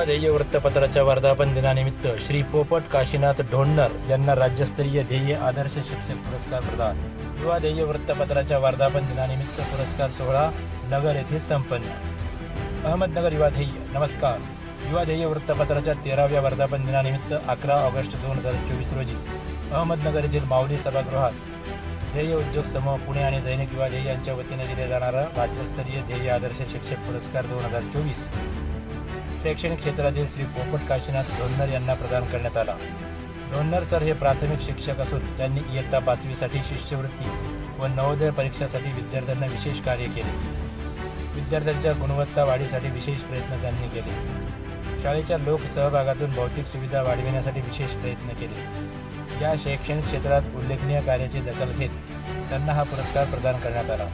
ध्येय वृत्तपत्राच्या वर्धापन दिनानिमित्त श्री पोपट काशीनाथ ढोणनर यांना राज्यस्तरीय ध्येय आदर्श शिक्षक पुरस्कार प्रदान. युवा ध्येय वृत्तपत्राच्या वर्धापन दिनानिमित्त पुरस्कार सोहळा नगर येथे संपन्न. अहमदनगर युवा ध्येय नमस्कार. युवा ध्येय वृत्तपत्राच्या तेराव्या वर्धापन दिनानिमित्त अकरा ऑगस्ट दोन हजार चोवीस रोजी अहमदनगर येथील माऊली सभागृहात ध्येय उद्योग समूह पुणे आणि दैनिक युवा ध्येय यांच्या वतीने दिले जाणारा राज्यस्तरीय ध्येय आदर्श शिक्षक पुरस्कार दोन हजार चोवीस. शैक्षणिक क्षेत्रातील श्री पोपट काशीनाथ ढोणनर यांना प्रदान करण्यात आला. ढोणनर सर हे प्राथमिक शिक्षक असून त्यांनी इयत्ता पाचवीसाठी शिष्यवृत्ती व नवोदय परीक्षासाठी विद्यार्थ्यांना विशेष कार्य केले. विद्यार्थ्यांच्या गुणवत्ता वाढीसाठी विशेष प्रयत्न त्यांनी केले. शाळेच्या लोकसहभागातून भौतिक सुविधा वाढविण्यासाठी विशेष प्रयत्न केले. या शैक्षणिक क्षेत्रात उल्लेखनीय कार्याची दखल घेत त्यांना हा पुरस्कार प्रदान करण्यात आला.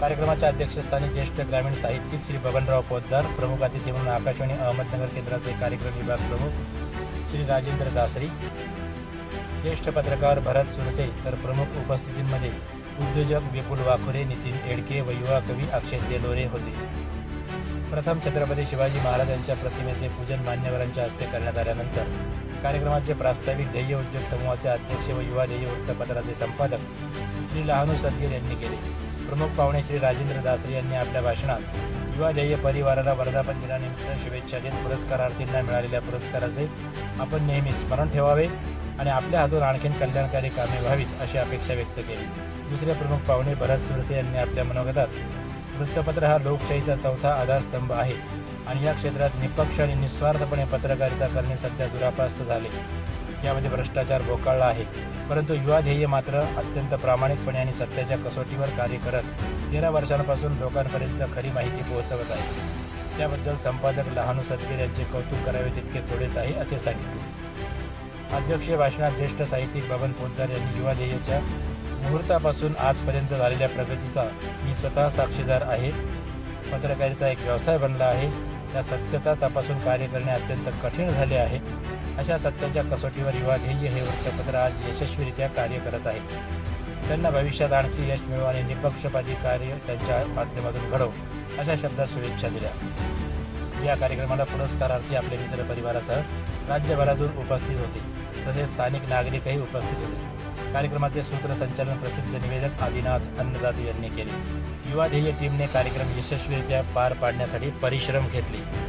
कार्यक्रमाच्या अध्यक्षस्थानी ज्येष्ठ ग्रामीण साहित्यिक श्री बबनराव पोद्दार प्रमुख अतिथी म्हणून आकाशवाणी अहमदनगर केंद्राचे कार्यक्रम विभाग प्रमुख श्री राजेंद्र दासरी ज्येष्ठ पत्रकार भरत सुरसे तर प्रमुख उपस्थितींमध्ये उद्योजक विपुल वाखुरे नितीन एडके व युवा कवी अक्षय तेलोरे होते. प्रथम छत्रपती शिवाजी महाराजांच्या प्रतिमेचे पूजन मान्यवरांच्या हस्ते करण्यात आल्यानंतर कार्यक्रमाचे प्रास्ताविक ध्येय उद्योग समूहाचे अध्यक्ष व युवा ध्येय वृत्तपत्राचे संपादक श्री लहानू सदगीर यांनी केले. प्रमुख पाहुणे श्री राजेंद्र दासरे यांनी आपल्या भाषणात युवा ध्येय परिवाराला वर्धापन दिनानिमित्त शुभेच्छा देत पुरस्कारार्थींना मिळालेल्या पुरस्काराचे आपण नेहमी स्मरण ठेवावे आणि आपल्या हातून आणखीन कल्याणकारी कामे व्हावीत अशी अपेक्षा व्यक्त केली. दुसरे प्रमुख पाहुणे भरत सुरसे यांनी आपल्या मनोगतात वृत्तपत्र हा लोकशाहीचा चौथा आधारस्तंभ आहे. आणि या क्षेत्रात निपक्ष आणि निस्वार्थपणे पत्रकारिता करणे सध्या दुरापास्त झाले. यामध्ये भ्रष्टाचार बोकाळला आहे. परंतु युवा ध्येय मात्र अत्यंत प्रामाणिकपणे आणि सत्याच्या कसोटीवर कार्य करत तेरा वर्षांपासून लोकांपर्यंत खरी माहिती पोहोचवत आहे. त्याबद्दल संपादक लहानू सदगीर यांचे कौतुक करावे तितके थोडेच आहे असे सांगितले. अध्यक्षीय भाषणात ज्येष्ठ साहित्यिक बबन पोद्दार यांनी युवा ध्येयाच्या मुहूर्तापासून आजपर्यंत झालेल्या प्रगतीचा मी स्वतः साक्षीदार आहे. पत्रकारिता एक व्यवसाय बनला आहे. त्या सत्यता तपासून कार्य करणे अत्यंत कठीण झाले आहे. अशा सत्याच्या कसोटीवर युवा ध्येय हे वृत्तपत्र आज यशस्वीरित्या कार्य करत आहे. त्यांना भविष्यात आणखी यश मिळो आणि निपक्षपाती कार्य त्यांच्या माध्यमातून घडव अशा शब्दात शुभेच्छा दिल्या. या कार्यक्रमाला पुरस्कारार्थी आपले मित्र परिवारासह राज्यभरातून उपस्थित होते. तसेच स्थानिक नागरिकही उपस्थित होते. कार्यक्रमाचे सूत्रसंचालन प्रसिद्ध निवेदक आदिनाथ अन्नदाते यांनी केले. युवा ध्येय टीमने कार्यक्रम यशस्वीरित्या पार पाडण्यासाठी परिश्रम घेतले.